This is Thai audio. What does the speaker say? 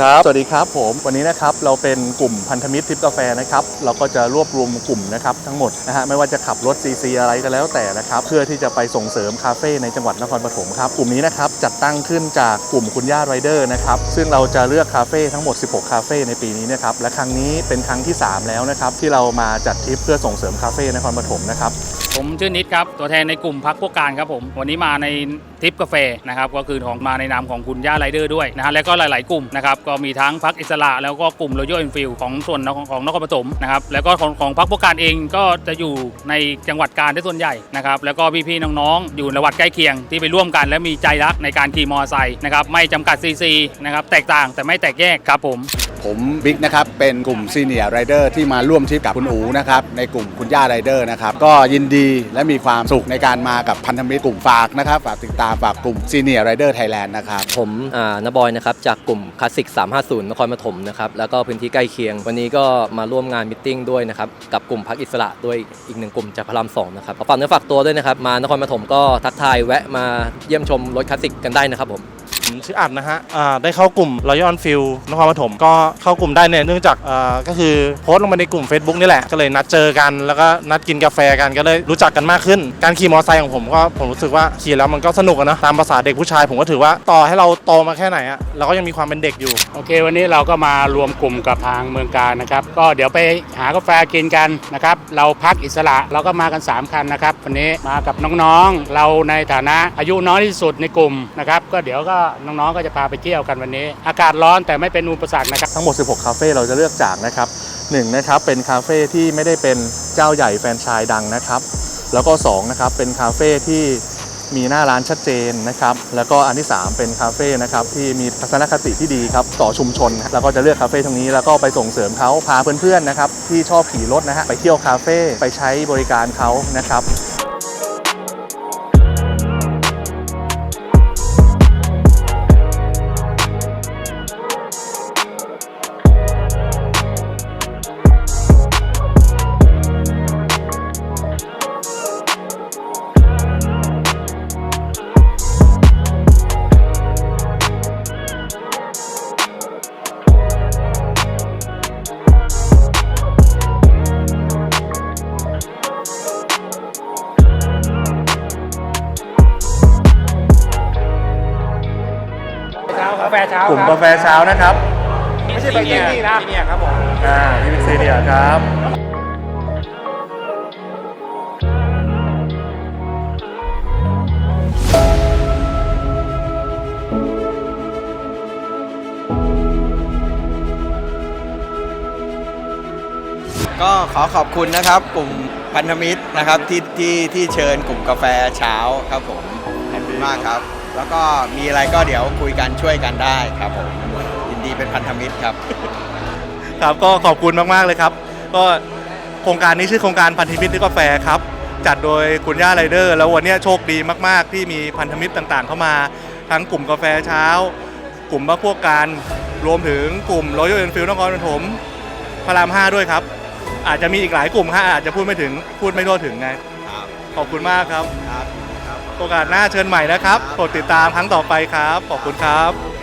ครับ สวัสดีครับผม วันนี้นะครับเราเป็นกลุ่มพันธมิตรทริปกาแฟนะครับ เราก็จะรวบรวมกลุ่มนะครับทั้งหมดนะฮะไม่ว่าจะขับรถ CC อะไรก็แล้วแต่นะครับ เพื่อที่จะไปส่งเสริมคาเฟ่ในจังหวัดนครปฐมครับ กลุ่มนี้นะครับจัดตั้งขึ้นจากกลุ่มคุณย่าไรเดอร์นะครับ ซึ่งเราจะเลือกคาเฟ่ทั้งหมด 16 คาเฟ่ในปีนี้นะครับ และครั้งนี้เป็นครั้งที่ 3 แล้วนะครับที่เรามาจัดทริปเพื่อส่งเสริมคาเฟ่นครปฐมนะครับ ผมชื่อนิดครับ ตัวแทนในกลุ่มพักพวกการครับผม วันนี้มาในทิปกาแฟนะครับก็คือของมาในนามของคุณย่าไรเดอร์ด้วยนะฮะแล้วก็หลาย ๆ กลุ่มนะครับก็มีทั้งพักอิสระ แล้วก็กลุ่มร o ย a l อินฟิลของส่วนของของนครปฐมนะครับแล้วก็ของของพักพวกการเองก็จะอยู่ในจังหวัดกาญที่ส่วนใหญ่นะครับแล้วก็พี่ๆน้องๆ อยู่ในจังหวัดใกล้เคียงที่ไปร่วมกัน และมีใจรักในการขี่มอเตอร์ไซค์นะครับไม่จำกัดซีซีนะครับแตกต่างแต่ไม่แตกแยกครับผม ผมบิ๊กนะครับ เป็นกลุ่มซีเนียร์ไรเดอร์ที่มาร่วมทริปกับคุณอูนะครับ ในกลุ่มคุณย่าไรเดอร์นะครับ ก็ยินดีและมีความสุขในการมากับพันธมิตรกลุ่มฝากนะครับ ฝากติดตามฝากกลุ่มซีเนียร์ไรเดอร์ไทยแลนด์นะครับ ผมอ่านบอยนะครับ จากกลุ่มคลาสสิก 350 นครปฐมนะครับ แล้วก็พื้นที่ใกล้เคียง วันนี้ก็มาร่วมงานมิทติ้งด้วยนะครับ กับกลุ่มพักอิสระด้วยอีกหนึ่งกลุ่มจากพระรามสองนะครับขอฝากเนื้อฝากตัวด้วยนะครับ มานครปฐมก็ทักทายแวะมาเยี่ยมชมรถคลาสสิกกันได้นะครับผม ชื่ออัดนะฮะอ่าได้เข้ากลุ่ม Royal Field นครปฐมก็เข้ากลุ่มได้เนี่ยเนื่องจากอ่าก็คือโพสต์ลงมาในกลุ่ม Facebook นี่แหละก็เลยนัดเจอกัน แล้วก็นัดกินกาแฟกันก็เลยรู้จักกันมากขึ้น การขี่มอเตอร์ไซค์ของผมก็ผมรู้สึกว่าขี่แล้วมันก็สนุกอะเนะตามภาษาเด็กผู้ชาย ผมก็ถือว่าต่อให้เราโตมาแค่ไหนอะเราก็ยังมีความเป็นเด็กอยู่โอเค วันนี้เราก็มารวมกลุ่มกับทางเมืองการนะครับก็เดี๋ยวไปหากาแฟกินกันนะครับเราพักอิสระเราก็มากัน 3 คันนะครับวันนี้มากับน้องๆ เราในฐานะอายุน้อยที่สุดในกลุ่มนะครับก็เดี๋ยวก็น้องๆก็จะพาไปเที่ยวกันวันนี้ อากาศร้อนแต่ไม่เป็นอุปสรรคนะครับ ทั้งหมด 16 คาเฟ่เราจะเลือกจากนะครับหนึ่งนะครับเป็นคาเฟ่ที่ไม่ได้เป็นเจ้าใหญ่แฟรนไชส์ดังนะครับ แล้วก็2นะครับเป็นคาเฟ่ที่มีหน้าร้านชัดเจนนะครับ แล้วก็อันที่ 3 เป็นคาเฟ่นะครับที่มีทัศนคติที่ดีครับต่อชุมชน แล้วก็จะเลือกคาเฟ่ตรงนี้แล้วก็ไปส่งเสริมเขาพาเพื่อนๆนะครับที่ชอบขี่รถนะฮะไปเที่ยวคาเฟ่ไปใช้บริการเขานะครับากาแฟเช้ากลุ่มกาแฟเช้านะครับ ไม่ใช่ไปที่นี่นะที่นี่ครับผมอ่าที่บิ๊กซีเนียครับก็ขอขอบคุณนะครับกลุ่มพันธมิตรนะครับที่ที่ที่เชิญกลุ่มกาแฟเช้าครับผมขอบคุณมากครับ แล้วก็มีอะไรก็เดี๋ยวคุยกันช่วยกันได้ครับผมยินดีเป็นพันธมิตรครับ ครับก็ขอบคุณมากๆเลยครับ ก็โครงการนี้ชื่อโครงการพันธมิตรที่กาแฟครับ จัดโดยคุณย่าไรเดอร์ แล้ววันนี้โชคดีมาก ๆ ที่มีพันธมิตรต่างๆ เข้ามาทั้งกลุ่มกาแฟเช้า กลุ่มบัคพวกการรวมถึงกลุ่ม Royal Enfield นครปฐมพระราม5ด้วยครับ อาจจะมีอีกหลายกลุ่มฮะอาจจะพูดไม่ถึงพูดไม่ทั่วถึงไงครับขอบคุณมากครับ ครับครับ โอกาสหน้าเชิญใหม่นะครับโปรดติดตามครั้งต่อไปครับ ขอบคุณครับ